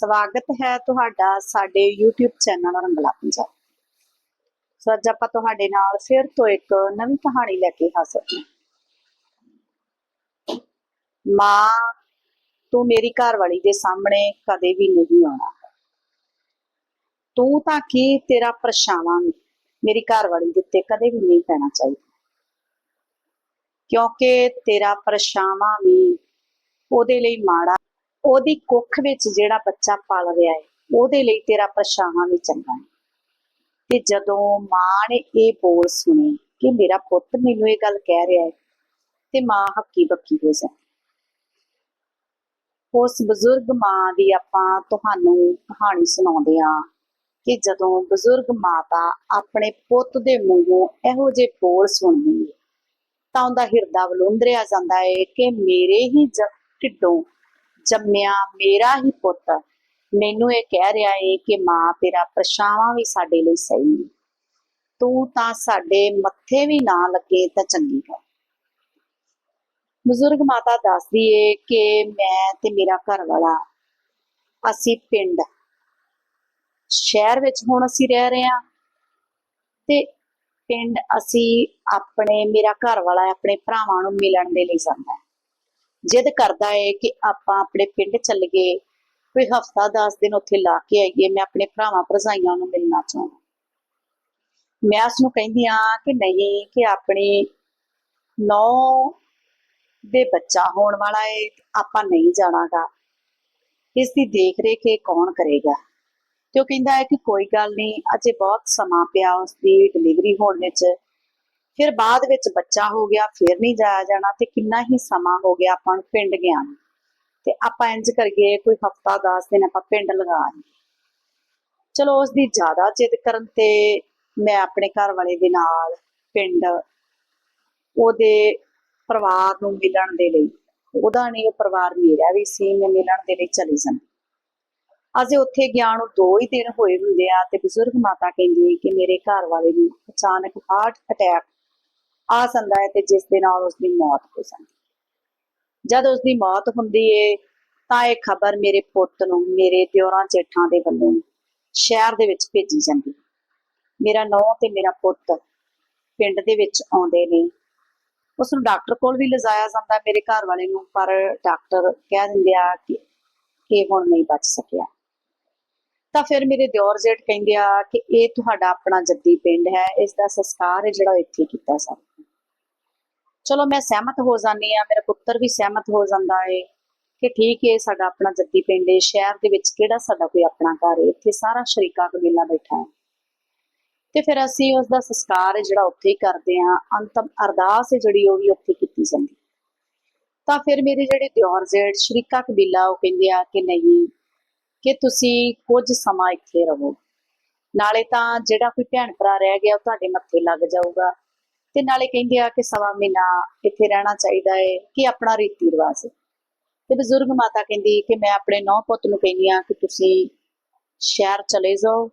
ਸਵਾਗਤ ਹੈ ਤੁਹਾਡਾ ਸਾਡੇ YouTube channel Rangla Punjab. So ਅੱਜ ਆਪਾਂ ਤੁਹਾਡੇ ਨਾਲ ਫਿਰ ਤੋਂ ਇੱਕ ਨਵੀਂ ਕਹਾਣੀ ਲੈ ਕੇ ਹਾਜ਼ਰ ਹਾਂ। ਮਾਂ, ਤੂੰ ਮੇਰੀ ਘਰਵਾਲੀ ਦੇ ਸਾਹਮਣੇ ਕਦੇ ਵੀ ਨਹੀਂ ਆਉਣਾ। ਤੂੰ ਤਾਂ ਕੀ ਤੇਰਾ ਪਰਛਾਵਾਂ ਵੀ ਮੇਰੀ ਘਰਵਾਲੀ ਦੇ ਉੱਤੇ ਕਦੇ ਵੀ ਨਹੀਂ ਪੈਣਾ ਚਾਹੀਦਾ। ਕਿਉਂਕਿ ਤੇਰਾ ਪਰਛਾਵਾਂ ਵੀ ਉਹਦੇ ਲਈ ਮਾੜਾ ਉਹਦੀ ਕੁੱਖ ਵਿੱਚ ਜਿਹੜਾ ਬੱਚਾ ਪਲ ਰਿਹਾ ਹੈ, ਉਹਦੇ ਲਈ ਤੇਰਾ ਪਰਛਾਵਾਂ ਵੀ ਚੰਗਾ ਹੈ। ਤੇ ਜਦੋਂ ਮਾਂ ਨੇ ਇਹ ਬੋਲ ਸੁਣੇ ਕਿ ਮੇਰਾ ਪੁੱਤ ਮੈਨੂੰ ਇਹ ਗੱਲ ਕਹਿ ਰਿਹਾ ਹੈ, ਤੇ ਮਾਂ ਹੱਕੀ ਬੱਕੀ ਹੋ ਜਾਂਦੀ ਉਸ ਬਜ਼ੁਰਗ ਮਾਂ ਦੀ ਆਪਾਂ ਤੁਹਾਨੂੰ ਕਹਾਣੀ ਸੁਣਾਉਂਦੇ ਹਾਂ ਕਿ ਜਦੋਂ ਬਜ਼ੁਰਗ ਮਾਤਾ ਆਪਣੇ ਪੁੱਤ ਦੇ ਮੂੰਹੋਂ ਇਹੋ ਜਿਹੇ ਬੋਲ ਸੁਣਦੀ ਹੈ, ਤਾਂ ਉਹਦਾ ਹਿਰਦਾ ਵਲੁੰਦਰਿਆ ਜਾਂਦਾ ਹੈ ਕਿ ਮੇਰੇ ਹੀ ਜ- ਢਿੱਡੋਂ ਜੰਮਿਆ ਮੇਰਾ ਹੀ ਪੁੱਤ। ਮੈਨੂੰ ਇਹ ਕਹਿ ਰਿਹਾ ਏ ਕਿ ਮਾਂ ਤੇਰਾ ਪਰਛਾਵਾਂ ਵੀ ਸਾਡੇ ਲਈ ਸਹੀ ਨਹੀਂ ਤੂੰ ਤਾਂ ਸਾਡੇ ਮੱਥੇ ਵੀ ਨਾ ਲੱਗੇ ਤਾਂ ਚੰਗੀ ਗੱਲ। ਬਜ਼ੁਰਗ ਮਾਤਾ ਦੱਸਦੀ ਏ ਕਿ ਮੈਂ ਤੇ ਮੇਰਾ ਘਰ ਵਾਲਾ ਅਸੀਂ ਪਿੰਡ, ਸ਼ਹਿਰ ਵਿੱਚ ਹੁਣ ਅਸੀਂ ਰਹਿ ਰਹੇ ਹਾਂ। ਤੇ ਪਿੰਡ ਅਸੀਂ ਆਪਣੇ, ਮੇਰਾ ਘਰ ਵਾਲਾ ਆਪਣੇ ਭਰਾਵਾਂ ਨੂੰ ਮਿਲਣ ਦੇ ਲਈ ਜਾਂਦਾ ਹੈ। ਜਿੱਦ ਕਰਦਾ ਏ ਕਿ ਆਪਾਂ ਆਪਣੇ ਪਿੰਡ ਚੱਲ ਗਏ। ਕੋਈ ਹਫਤਾ 10 ਦਿਨ ਉੱਥੇ ਲਾ ਕੇ ਆਈਏ, ਮੈਂ ਆਪਣੇ ਭਰਾਵਾਂ, ਭਰਜਾਈਆਂ ਨੂੰ ਮਿਲਣਾ ਚਾਹੁੰਦਾ। ਮੈਂ ਉਸ ਨੂੰ ਕਹਿੰਦੀ ਆ ਕਿ ਨਹੀਂ, ਕਿ ਆਪਣੀ ਨੌ ਦੇ ਬੱਚਾ ਹੋਣ ਵਾਲਾ ਏ, ਆਪਾਂ ਨਹੀਂ ਜਾਣਾਗਾ। ਇਸ ਦੀ ਦੇਖ ਰੇਖ ਇਹ ਕੌਣ ਕਰੇਗਾ? ਤੇ ਉਹ ਕਹਿੰਦਾ ਹੈ ਕਿ ਕੋਈ ਗੱਲ ਨਹੀਂ, ਅਜੇ ਬਹੁਤ ਸਮਾਂ ਪਿਆ ਉਸ ਦੀ ਡਿਲੀਵਰੀ ਹੋਣ ਵਿੱਚ। ਫਿਰ ਬਾਅਦ ਵਿੱਚ ਬੱਚਾ ਹੋ ਗਿਆ, ਫਿਰ ਨਹੀਂ ਜਾਇਆ ਜਾਣਾ ਤੇ ਕਿੰਨਾ ਹੀ ਸਮਾਂ ਹੋ ਗਿਆ ਆਪਾਂ ਨੂੰ ਪਿੰਡ ਗਿਆ ਤੇ ਆਪਾਂ ਇੰਜ ਕਰੀਏ, ਕੋਈ ਹਫਤਾ 10 ਦਿਨ ਆਪਾਂ ਪਿੰਡ ਲਗਾ ਚਲੋ ਉਸ ਦੀ ਜ਼ਿਆਦਾ ਜਿੱਦ ਕਰਨ ਤੇ ਮੈਂ ਆਪਣੇ ਘਰ ਵਾਲੇ ਦੇ ਨਾਲ ਪਿੰਡ ਉਹਦੇ ਪਰਿਵਾਰ ਨੂੰ ਮਿਲਣ ਦੇ ਲਈ, ਉਹਦਾ ਨਹੀਂ, ਉਹ ਪਰਿਵਾਰ ਮੇਰਾ ਵੀ ਸੀ, ਮੈਂ ਮਿਲਣ ਦੇ ਲਈ ਚਲੀ ਜਾਂਦੀ। ਅਜੇ ਉੱਥੇ ਗਿਆ ਨੂੰ ਦੋ ਹੀ ਦਿਨ ਹੋਏ ਹੁੰਦੇ ਆ ਤੇ ਬਜ਼ੁਰਗ ਮਾਤਾ ਕਹਿੰਦੀ ਕਿ ਮੇਰੇ ਘਰ ਵਾਲੇ ਨੂੰ ਅਚਾਨਕ ਹਾਰਟ ਅਟੈਕ ਆ ਜਾਂਦਾ ਹੈ ਤੇ ਜਿਸ ਦੇ ਨਾਲ ਉਸ ਦੀ ਮੌਤ ਹੋ ਜਾਂਦੀ ਜਦ ਉਸ ਦੀ ਮੌਤ ਹੁੰਦੀ ਏ, ਤਾਂ ਇਹ ਖਬਰ ਮੇਰੇ ਪੁੱਤ ਨੂੰ, ਮੇਰੇ ਦਿਓਰਾਂ ਜੇਠਾਂ ਦੇ ਵੱਲੋਂ ਸ਼ਹਿਰ ਦੇ ਵਿੱਚ ਭੇਜੀ ਜਾਂਦੀ ਮੇਰਾ ਨੌਂ ਤੇ ਮੇਰਾ ਪੁੱਤ ਪਿੰਡ ਦੇ ਵਿੱਚ ਆਉਂਦੇ ਨੇ। ਉਸ ਨੂੰ ਡਾਕਟਰ ਕੋਲ ਵੀ ਲਿਜਾਇਆ ਜਾਂਦਾ ਮੇਰੇ ਘਰ ਵਾਲੇ ਨੂੰ, ਪਰ ਡਾਕਟਰ ਕਹਿ ਦਿੰਦੇ ਆ ਕਿ ਇਹ ਹੁਣ ਨਹੀਂ ਬਚ ਸਕਿਆ। ਤਾਂ ਫਿਰ ਮੇਰੇ ਦਿਓਰ ਜੇਠ ਕਹਿੰਦੇ ਆ ਕਿ ਇਹ ਤੁਹਾਡਾ ਆਪਣਾ ਜੱਦੀ ਪਿੰਡ ਹੈ ਇਸ ਦਾ ਸੰਸਕਾਰ ਹੈ ਜਿਹੜਾ ਇੱਥੇ ਕੀਤਾ ਸਭ ਚਲੋ ਮੈਂ ਸਹਿਮਤ ਹੋ ਜਾਂਦੀ ਆ ਮੇਰਾ ਪੁੱਤਰ ਵੀ ਸਹਿਮਤ ਹੋ ਜਾਂਦਾ ਏ ਕਿ ਠੀਕ ਹੈ ਸਾਡਾ ਆਪਣਾ ਜੱਦੀ ਪਿੰਡ ਹੈ ਸ਼ਹਿਰ ਦੇ ਵਿੱਚ ਕਿਹੜਾ ਸਾਡਾ ਕੋਈ ਆਪਣਾ ਘਰ ਹੈ ਇੱਥੇ ਸਾਰਾ ਸ਼ਰੀਕਾ ਕਬੀਲਾ ਬੈਠਾ ਹੈ। ਤੇ ਫਿਰ ਅਸੀਂ ਉਸ ਦਾ ਸੰਸਕਾਰ ਹੈ ਜਿਹੜਾ ਉੱਥੇ ਹੀ ਕਰਦੇ ਆ ਅੰਤਮ ਅਰਦਾਸ ਹੈ ਜਿਹੜੀ ਉਹ ਵੀ ਉੱਥੇ ਕੀਤੀ ਜਾਂਦੀ। ਤਾਂ ਫਿਰ ਮੇਰੇ ਜਿਹੜੇ ਦਿਓਰ ਜੇਠ ਸ਼ਰੀਕਾ ਕਬੀਲਾ ਉਹ ਕਹਿੰਦੇ ਆ ਕਿ ਨਹੀਂ ਕਿ ਤੁਸੀਂ ਕੁਝ ਸਮਾਂ ਇੱਥੇ ਰਹੋ। ਨਾਲੇ ਤਾਂ ਜਿਹੜਾ ਕੋਈ ਭੈਣ ਭਰਾ ਰਹਿ ਗਿਆ, ਉਹ ਤੁਹਾਡੇ ਮੱਥੇ ਲੱਗ ਜਾਊਗਾ। ਤੇ ਨਾਲੇ ਕਹਿੰਦੇ ਆ ਕਿ ਸਵਾ ਮਹੀਨਾ ਇੱਥੇ ਰਹਿਣਾ ਚਾਹੀਦਾ ਹੈ ਕਿ ਆਪਣਾ ਰੀਤੀ ਰਿਵਾਜ। ਤੇ ਬਜ਼ੁਰਗ ਮਾਤਾ ਕਹਿੰਦੀ ਕਿ ਮੈਂ ਆਪਣੇ ਨੌ ਪੁੱਤ ਨੂੰ ਕਹਿੰਦੀ ਆ ਕਿ ਤੁਸੀਂ ਸ਼ਹਿਰ ਚਲੇ ਜਾਓ।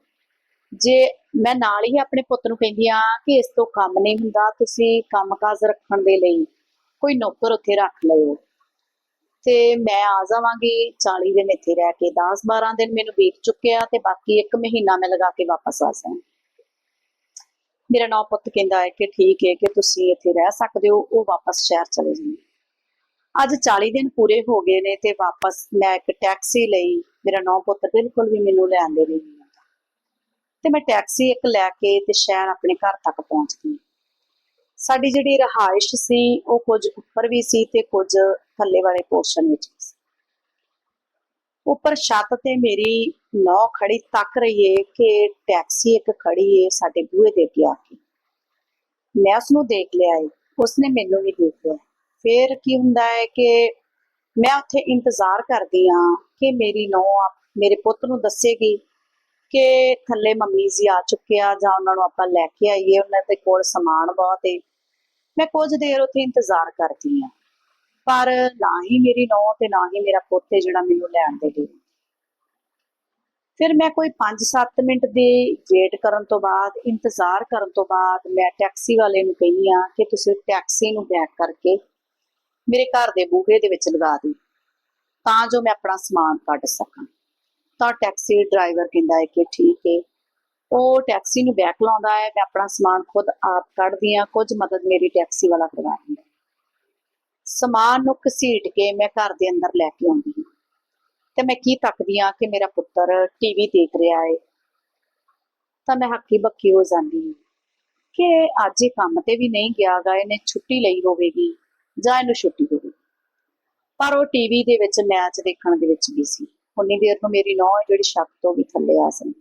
ਜੇ ਮੈਂ ਨਾਲ ਹੀ ਆਪਣੇ ਪੁੱਤ ਨੂੰ ਕਹਿੰਦੀ ਆ ਕਿ ਇਸ ਤੋਂ ਕੰਮ ਨਹੀਂ ਹੁੰਦਾ, ਤੁਸੀਂ ਕੰਮਕਾਜ ਰੱਖਣ ਦੇ ਲਈ ਕੋਈ ਨੌਕਰ ਉੱਥੇ ਰੱਖ ਲਿਓ। ਤੇ ਮੈਂ ਆ ਜਾਵਾਂਗੀ 40 ਦਿਨ ਇੱਥੇ ਰਹਿ ਕੇ 10 12 ਦਿਨ ਮੈਨੂੰ ਬੀਤ ਚੁੱਕਿਆ ਤੇ ਬਾਕੀ ਇੱਕ ਮਹੀਨਾ ਮੈਂ ਲਗਾ ਕੇ ਵਾਪਸ ਆ ਜਾਵਾਂ। ਮੇਰਾ ਨੌ ਪੁੱਤ ਕਹਿੰਦਾ ਹੈ ਕਿ ਠੀਕ ਹੈ ਕਿ ਤੁਸੀਂ ਇੱਥੇ ਰਹਿ ਸਕਦੇ ਹੋ, ਉਹ ਵਾਪਸ ਸ਼ਹਿਰ ਚਲੇ ਜਾਣਗੇ ਅੱਜ 40 ਦਿਨ ਪੂਰੇ ਹੋ ਗਏ ਨੇ ਤੇ ਵਾਪਸ ਮੈਂ ਇੱਕ ਟੈਕਸੀ ਲਈ, ਮੇਰਾ ਨੌ ਪੁੱਤ ਬਿਲਕੁਲ ਵੀ ਮੈਨੂੰ ਲੈਣ ਦੇ ਨਹੀਂ ਆਉਂਦਾ ਤੇ ਮੈਂ ਟੈਕਸੀ ਇੱਕ ਲੈ ਕੇ ਤੇ ਸ਼ਹਿਰ ਆਪਣੇ ਘਰ ਤੱਕ ਪਹੁੰਚ ਗਈ ਸਾਡੀ ਜਿਹੜੀ ਰਹਾਇਸ਼ ਸੀ, ਉਹ ਕੁਝ ਉੱਪਰ ਵੀ ਸੀ ਤੇ ਕੁਝ ਥੱਲੇ ਵਾਲੇ ਪੋਰਸ਼ਨ ਵਿੱਚ ਵੀ ਸੀ। ਉੱਪਰ ਛੱਤ ਤੇ ਮੇਰੀ ਨੌ ਖੜੀ ਤੱਕ ਰਹੀ ਏ ਕਿ ਟੈਕਸੀ ਇੱਕ ਖੜੀ ਏ ਸਾਡੇ ਬੂਹੇ ਦੇ ਅੱਗੇ ਆ ਕੇ। ਮੈਂ ਉਸ ਨੂੰ ਦੇਖ ਲਿਆ ਏ, ਉਸਨੇ ਮੈਨੂੰ ਵੀ ਦੇਖ ਲਿਆ। ਫਿਰ ਕੀ ਹੁੰਦਾ ਹੈ ਕਿ ਮੈਂ ਉੱਥੇ ਇੰਤਜ਼ਾਰ ਕਰਦੀ ਆ ਕਿ ਮੇਰੀ ਨੌ ਮੇਰੇ ਪੁੱਤ ਨੂੰ ਦੱਸੇਗੀ ਕਿ ਥੱਲੇ ਮੰਮੀ ਜੀ ਆ ਚੁੱਕੇ ਆ ਜਾਂ ਉਹਨਾਂ ਨੂੰ ਆਪਾਂ ਲੈ ਕੇ ਆਈਏ, ਉਹਨਾਂ ਦੇ ਕੋਲ ਸਮਾਨ ਬਹੁਤ ਏ। ਮੈਂ ਕੁਝ ਦੇਰ ਉੱਥੇ ਇੰਤਜ਼ਾਰ ਕਰਦੀ ਆ ਪਰ ਨਾ ਹੀ ਮੇਰੀ ਨੌਂ ਤੇ ਨਾ ਹੀ ਮੇਰਾ ਪੁੱਤ ਜਿਹੜਾ ਮੈਨੂੰ ਲੈਣ ਦੇ ਲਈ। ਫਿਰ ਮੈਂ ਕੋਈ 5-7 ਮਿੰਟ ਦੀ ਵੇਟ ਕਰਨ ਤੋਂ ਬਾਅਦ, ਇੰਤਜ਼ਾਰ ਕਰਨ ਤੋਂ ਬਾਅਦ ਮੈਂ ਟੈਕਸੀ ਵਾਲੇ ਨੂੰ ਕਹਿੰਦੀ ਆ ਕਿ ਤੁਸੀਂ ਟੈਕਸੀ ਨੂੰ ਬੈਕ ਕਰਕੇ ਮੇਰੇ ਘਰ ਦੇ ਬੂਹੇ ਦੇ ਵਿੱਚ ਲਗਾ ਦਿਓ। ਤਾਂ ਜੋ ਮੈਂ ਆਪਣਾ ਸਮਾਨ ਕੱਢ ਸਕਾਂ। ਤਾਂ ਟੈਕਸੀ ਡਰਾਈਵਰ ਕਹਿੰਦਾ ਹੈ ਕਿ ਠੀਕ ਹੈ। ਉਹ ਟੈਕਸੀ ਨੂੰ ਬੈਕ ਲਾਉਂਦਾ ਹੈ, ਮੈਂ ਆਪਣਾ ਸਮਾਨ ਖੁਦ ਆਪ ਕੱਢਦੀ ਹਾਂ, ਕੁਝ ਮਦਦ ਮੇਰੀ ਟੈਕਸੀ ਵਾਲਾ ਕਰਵਾ ਦਿੰਦਾ ਸਮਾਨ ਨੂੰ ਘਸੀਟ ਕੇ ਮੈਂ ਘਰ ਦੇ ਅੰਦਰ ਲੈ ਕੇ ਆਉਂਦੀ ਹਾਂ। ਤੇ ਮੈਂ ਕੀ ਤੱਕਦੀ ਹਾਂ ਕਿ ਮੇਰਾ ਪੁੱਤਰ ਟੀਵੀ ਦੇਖ ਰਿਹਾ ਹੈ? ਤਾਂ ਮੈਂ ਹੱਕੀ ਬੱਕੀ ਹੋ ਜਾਂਦੀ ਹਾਂ ਕਿ ਅੱਜ ਇਹ ਕੰਮ ਤੇ ਵੀ ਨਹੀਂ ਗਿਆ ਗਾ, ਇਹਨੇ ਛੁੱਟੀ ਲਈ ਹੋਵੇਗੀ ਜਾਂ ਇਹਨੂੰ ਛੁੱਟੀ ਹੋਵੇਗੀ ਪਰ ਉਹ ਟੀਵੀ ਦੇ ਵਿੱਚ, ਮੈਚ ਦੇਖਣ ਦੇ ਵਿੱਚ ਵੀ ਸੀ ਉਨੀ ਦੇਰ ਨੂੰ ਮੇਰੀ ਨੌਂ ਜਿਹੜੀ ਛੱਤ ਤੋਂ ਵੀ ਥੱਲੇ ਆ ਸੀ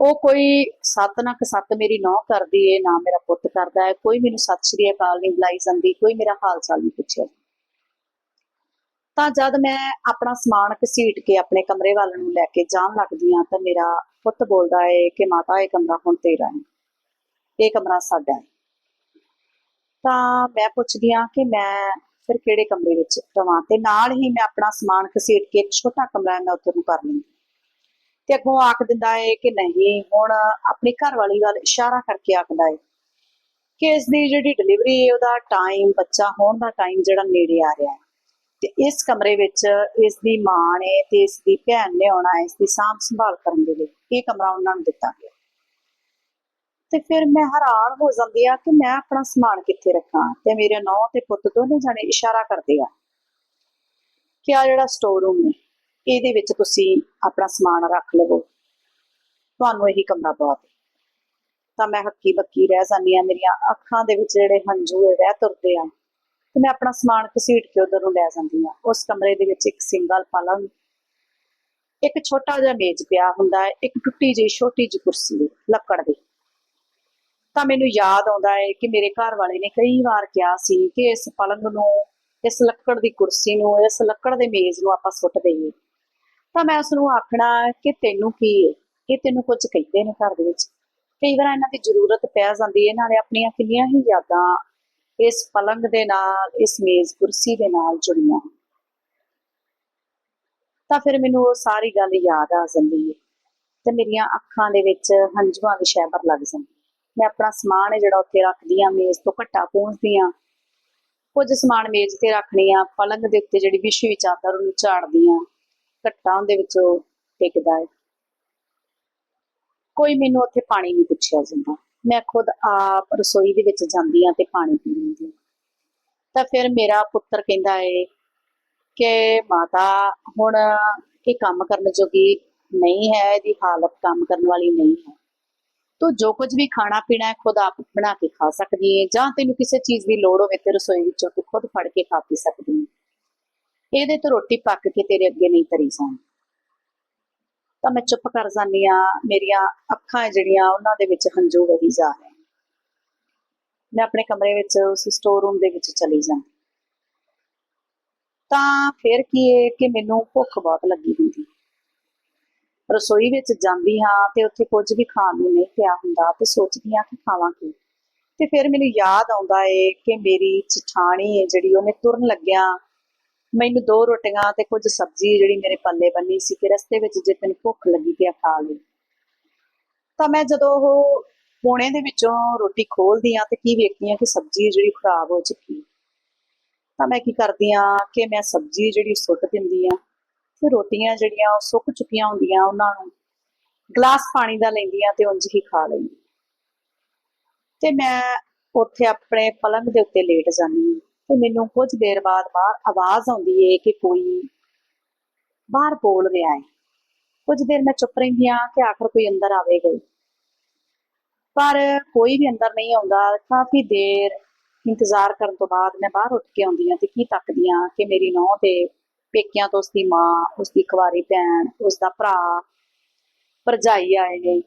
ਉਹ ਕੋਈ ਸੱਤ ਨਾ ਸੱਤ ਮੇਰੀ ਨੌਂ ਕਰਦੀ ਏ, ਨਾ ਮੇਰਾ ਪੁੱਤ ਕਰਦਾ ਹੈ ਕੋਈ ਮੈਨੂੰ ਸਤਿ ਸ਼੍ਰੀ ਅਕਾਲ ਨਹੀਂ ਬੁਲਾਈ ਜਾਂਦੀ, ਕੋਈ ਮੇਰਾ ਹਾਲ ਚਾਲ ਨਹੀਂ ਪੁੱਛਿਆ ਤਾਂ ਜਦ ਮੈਂ ਆਪਣਾ ਸਮਾਨ ਘਸੀਟ ਕੇ ਆਪਣੇ ਕਮਰੇ ਵੱਲ ਨੂੰ ਲੈ ਕੇ ਜਾਣ ਲੱਗਦੀ ਹਾਂ, ਤਾਂ ਮੇਰਾ ਪੁੱਤ ਬੋਲਦਾ ਏ ਕਿ ਮਾਤਾ, ਇਹ ਕਮਰਾ ਹੁਣ ਤੇਰਾ ਹੈ। ਇਹ ਕਮਰਾ ਸਾਡਾ ਹੈ। ਤਾਂ ਮੈਂ ਪੁੱਛਦੀ ਹਾਂ ਕਿ ਮੈਂ ਫਿਰ ਕਿਹੜੇ ਕਮਰੇ ਵਿੱਚ ਰਵਾਂ? ਤੇ ਨਾਲ ਹੀ ਮੈਂ ਆਪਣਾ ਸਮਾਨ ਘਸੀਟ ਕੇ ਇੱਕ ਛੋਟਾ ਕਮਰਾ ਮੈਂ ਉੱਥੇ ਨੂੰ ਕਰ ਲੈਂਦੀ ਤੇ ਅੱਗੋਂ ਆਖ ਦਿੰਦਾ ਹੈ ਕਿ ਨਹੀਂ, ਹੁਣ ਆਪਣੀ ਘਰ ਵਾਲੀ ਗੱਲ ਇਸ਼ਾਰਾ ਕਰਕੇ ਆਖਦਾ ਏ ਕਿ ਇਸ ਦੀ ਜਿਹੜੀ ਡਿਲੀਵਰੀ ਹੈ ਉਹਦਾ ਟਾਈਮ ਬੱਚਾ ਹੋਣ ਦਾ ਟਾਈਮ ਜਿਹੜਾ ਨੇੜੇ ਆ ਰਿਹਾ ਹੈ ਤੇ ਇਸ ਕਮਰੇ ਵਿੱਚ ਇਸ ਦੀ ਮਾਂ ਨੇ ਤੇ ਇਸ ਦੀ ਭੈਣ ਨੇ ਆਉਣਾ ਇਸ ਦੀ ਸਾਂਭ ਸੰਭਾਲ ਕਰਨ ਦੇ ਲਈ। ਇਹ ਕਮਰਾ ਉਹਨਾਂ ਨੂੰ ਦਿੱਤਾ ਗਿਆ। ਤੇ ਫਿਰ ਮੈਂ ਹੈਰਾਨ ਹੋ ਜਾਂਦੀ ਆ ਕਿ ਮੈਂ ਆਪਣਾ ਸਮਾਨ ਕਿੱਥੇ ਰੱਖਾਂ? ਤੇ ਮੇਰੇ ਨੌ ਤੇ ਪੁੱਤ ਦੋਨੇ ਜਾਣੇ ਇਸ਼ਾਰਾ ਕਰਦੇ ਆ ਕਿ ਆ ਜਿਹੜਾ ਸਟੋਰ ਰੂਮ ਹੈ ਇਹਦੇ ਵਿੱਚ ਤੁਸੀਂ ਆਪਣਾ ਸਮਾਨ ਰੱਖ ਲਵੋ। ਤੁਹਾਨੂੰ ਇਹੀ ਕਮਰਾ ਬਹੁਤ ਹੈ ਤਾਂ ਮੈਂ ਹੱਕੀ ਬੱਕੀ ਰਹਿ ਜਾਂਦੀ ਆ ਮੇਰੀਆਂ ਅੱਖਾਂ ਦੇ ਵਿੱਚ ਜਿਹੜੇ ਹੰਝੂ ਰਹਿ ਤੁਰਦੇ ਆ ਤੇ ਮੈਂ ਆਪਣਾ ਸਮਾਨ ਘਸੀਟ ਕੇ ਉਧਰ ਨੂੰ ਲੈ ਜਾਂਦੀ ਆ ਉਸ ਕਮਰੇ ਦੇ ਵਿੱਚ ਇੱਕ ਸਿੰਗਲ ਪਲੰਗ ਇੱਕ ਛੋਟਾ ਜਿਹਾ ਮੇਜ਼ ਪਿਆ ਹੁੰਦਾ ਹੈ ਇੱਕ ਟੁੱਟੀ ਜਿਹੀ ਛੋਟੀ ਜਿਹੀ ਕੁਰਸੀ ਹੈ, ਲੱਕੜ ਦੀ। ਤਾਂ ਮੈਨੂੰ ਯਾਦ ਆਉਂਦਾ ਹੈ ਕਿ ਮੇਰੇ ਘਰ ਵਾਲੇ ਨੇ ਕਈ ਵਾਰ ਕਿਹਾ ਸੀ ਕਿ ਇਸ ਪਲੰਗ ਨੂੰ ਇਸ ਲੱਕੜ ਦੀ ਕੁਰਸੀ ਨੂੰ ਇਸ ਲੱਕੜ ਦੇ ਮੇਜ਼ ਨੂੰ ਆਪਾਂ ਸੁੱਟ ਦਈਏ। ਤਾਂ ਮੈਂ ਉਸ ਨੂੰ ਆਖਣਾ ਕਿ ਤੈਨੂੰ ਕੀ ਹੈ? ਇਹ ਤੈਨੂੰ ਕੁਝ ਕਹਿੰਦੇ ਨੇ ਘਰ ਦੇ ਵਿੱਚ? ਕਈ ਵਾਰ ਇਹਨਾਂ ਦੀ ਜ਼ਰੂਰਤ ਪੈ ਜਾਂਦੀ ਹੈ, ਨਾਲੇ ਆਪਣੀਆਂ ਕਿੰਨੀਆਂ ਹੀ ਯਾਦਾਂ ਇਸ ਪਲੰਗ ਦੇ ਨਾਲ, ਇਸ ਮੇਜ਼ ਕੁਰਸੀ ਦੇ ਨਾਲ ਜੁੜੀਆਂ ਤਾਂ ਫਿਰ ਮੈਨੂੰ ਉਹ ਸਾਰੀ ਗੱਲ ਯਾਦ ਆ ਜਾਂਦੀ ਹੈ ਤੇ ਮੇਰੀਆਂ ਅੱਖਾਂ ਦੇ ਵਿੱਚ ਹੰਝੂਆਂ ਦੀ ਸ਼ੈਬਰ ਲੱਗ ਜਾਂਦੀ ਮੈਂ ਆਪਣਾ ਸਮਾਨ ਹੈ ਜਿਹੜਾ ਉੱਥੇ ਰੱਖਦੀ ਆ ਮੇਜ਼ ਤੋਂ ਘੱਟਾ ਪੂੰਝਦੀ ਆ ਕੁਝ ਸਮਾਨ ਮੇਜ਼ ਤੇ ਰੱਖਣੀ ਆ, ਪਲੰਗ ਦੇ ਉੱਤੇ ਜਿਹੜੀ ਵਿਛੀ ਹੋਈ ਚਾਦਰ ਉਹਨੂੰ ਝਾੜਦੀ ਆ ਘੱਟਾ ਉਹਦੇ ਵਿੱਚੋਂ ਟਿਕਦਾ ਹੈ। ਕੋਈ ਮੈਨੂੰ ਉੱਥੇ ਪਾਣੀ ਨਹੀਂ ਪੁੱਛਿਆ ਜਾਂਦਾ। ਮੈਂ ਖੁਦ ਆਪ ਰਸੋਈ ਦੇ ਵਿੱਚ ਜਾਂਦੀ ਆ ਤੇ ਪਾਣੀ ਪੀ ਲੈਂਦੀ ਹਾਂ। ਤਾਂ ਫਿਰ ਮੇਰਾ ਪੁੱਤਰ ਕਹਿੰਦਾ ਏ ਕਿ ਮਾਤਾ, ਹੁਣ ਇਹ ਕੰਮ ਕਰਨ ਜੋਗੀ ਨਹੀਂ ਹੈ, ਇਹਦੀ ਹਾਲਤ ਕੰਮ ਕਰਨ ਵਾਲੀ ਨਹੀਂ ਹੈ। ਤੂੰ ਜੋ ਕੁਝ ਵੀ ਖਾਣਾ ਪੀਣਾ ਹੈ, ਖੁਦ ਆਪ ਬਣਾ ਕੇ ਖਾ ਸਕਦੀ ਹੈ ਜਾਂ ਤੈਨੂੰ ਕਿਸੇ ਚੀਜ਼ ਦੀ ਲੋੜ ਹੋਵੇ ਤੇ ਰਸੋਈ ਵਿੱਚੋਂ ਤੂੰ ਖੁਦ ਫੜ ਕੇ ਖਾ ਪੀ ਸਕਦੀ ਹੈ ਇਹਦੇ ਤੋਂ ਰੋਟੀ ਪੱਕ ਕੇ ਤੇਰੇ ਅੱਗੇ ਨਹੀਂ ਤਰੀ ਜਾਣੀ। ਤਾਂ ਮੈਂ ਚੁੱਪ ਕਰ ਜਾਂਦੀ ਆ ਮੇਰੀਆਂ ਅੱਖਾਂ ਜਿਹੜੀਆਂ ਉਹਨਾਂ ਦੇ ਵਿੱਚ ਹੰਝੂ ਵਹੀ ਜਾ ਰਹੇ ਮੈਂ ਆਪਣੇ ਕਮਰੇ ਵਿੱਚ ਉਸ ਸਟੋਰ ਰੂਮ ਦੇ ਵਿੱਚ ਚਲੀ ਜਾਂਦੀ। ਤਾਂ ਫਿਰ ਕੀ ਹੈ ਕਿ ਮੈਨੂੰ ਭੁੱਖ ਬਹੁਤ ਲੱਗੀ ਹੁੰਦੀ। ਰਸੋਈ ਵਿੱਚ ਜਾਂਦੀ ਹਾਂ ਤੇ ਉੱਥੇ ਕੁਝ ਵੀ ਖਾਣ ਨੂੰ ਨਹੀਂ ਪਿਆ ਹੁੰਦਾ ਤੇ ਸੋਚਦੀ ਹਾਂ ਕਿ ਖਾਵਾਂ ਕੀ। ਤੇ ਫਿਰ ਮੈਨੂੰ ਯਾਦ ਆਉਂਦਾ ਏ ਕਿ ਮੇਰੀ ਜਠਾਣੀ ਹੈ ਜਿਹੜੀ, ਉਹਨੇ ਤੁਰਨ ਲੱਗਿਆ ਮੈਨੂੰ ਦੋ ਰੋਟੀਆਂ ਤੇ ਕੁਝ ਸਬਜ਼ੀ ਜਿਹੜੀ ਮੇਰੇ ਪੱਲੇ ਬੰਨੀ ਸੀ ਕਿ ਰਸਤੇ ਵਿੱਚ ਜੇ ਤੈਨੂੰ ਭੁੱਖ ਲੱਗੀ ਤੇ ਆ ਖਾ ਲਈ। ਤਾਂ ਮੈਂ ਜਦੋਂ ਉਹ ਪੋਣੇ ਦੇ ਵਿੱਚੋਂ ਰੋਟੀ ਖੋਲਦੀ ਆ ਤੇ ਕੀ ਵੇਖਦੀ ਆ ਕਿ ਸਬਜ਼ੀ ਜਿਹੜੀ ਖਰਾਬ ਹੋ ਚੁੱਕੀ ਤਾਂ ਮੈਂ ਕੀ ਕਰਦੀ ਆ ਕਿ ਮੈਂ ਸਬਜ਼ੀ ਜਿਹੜੀ ਸੁੱਟ ਦਿੰਦੀ ਆ ਤੇ ਰੋਟੀਆਂ ਜਿਹੜੀਆਂ ਉਹ ਸੁੱਕ ਚੁੱਕੀਆਂ ਹੁੰਦੀਆਂ ਉਹਨਾਂ ਨੂੰ ਗਲਾਸ ਪਾਣੀ ਦਾ ਲੈਂਦੀ ਆ ਤੇ ਉਂਝ ਹੀ ਖਾ ਲੈਂਦੀ ਤੇ ਮੈਂ ਉੱਥੇ ਆਪਣੇ ਪਲੰਗ ਦੇ ਉੱਤੇ ਲੇਟ ਜਾਂਦੀ ਹਾਂ। ਤੇ ਮੈਨੂੰ ਕੁਝ ਦੇਰ ਬਾਅਦ ਬਾਹਰ ਆਵਾਜ਼ ਆਉਂਦੀ ਏ ਕਿ ਕੋਈ ਬਾਹਰ ਬੋਲ ਰਿਹਾ ਹੈ ਕੁਝ ਦੇਰ ਮੈਂ ਚੁੱਪ ਰਹਿੰਦੀ ਹਾਂ ਕਿ ਆਖਰ ਕੋਈ ਅੰਦਰ ਆਵੇਗਾ ਪਰ ਕੋਈ ਵੀ ਅੰਦਰ ਨਹੀਂ ਆਉਂਦਾ। ਕਾਫੀ ਦੇਰ ਇੰਤਜ਼ਾਰ ਕਰਨ ਤੋਂ ਬਾਅਦ ਮੈਂ ਬਾਹਰ ਉੱਠ ਕੇ ਆਉਂਦੀ ਆ ਤੇ ਕੀ ਤੱਕਦੀ ਹਾਂ ਕਿ ਮੇਰੀ ਨੌਂ ਤੇ ਪੇਕਿਆਂ ਤੋਂ ਉਸਦੀ ਮਾਂ, ਉਸਦੀ ਕੁਆਰੀ ਭੈਣ, ਉਸਦਾ ਭਰਾ, ਭਰਜਾਈ ਆਏ ਨੇ।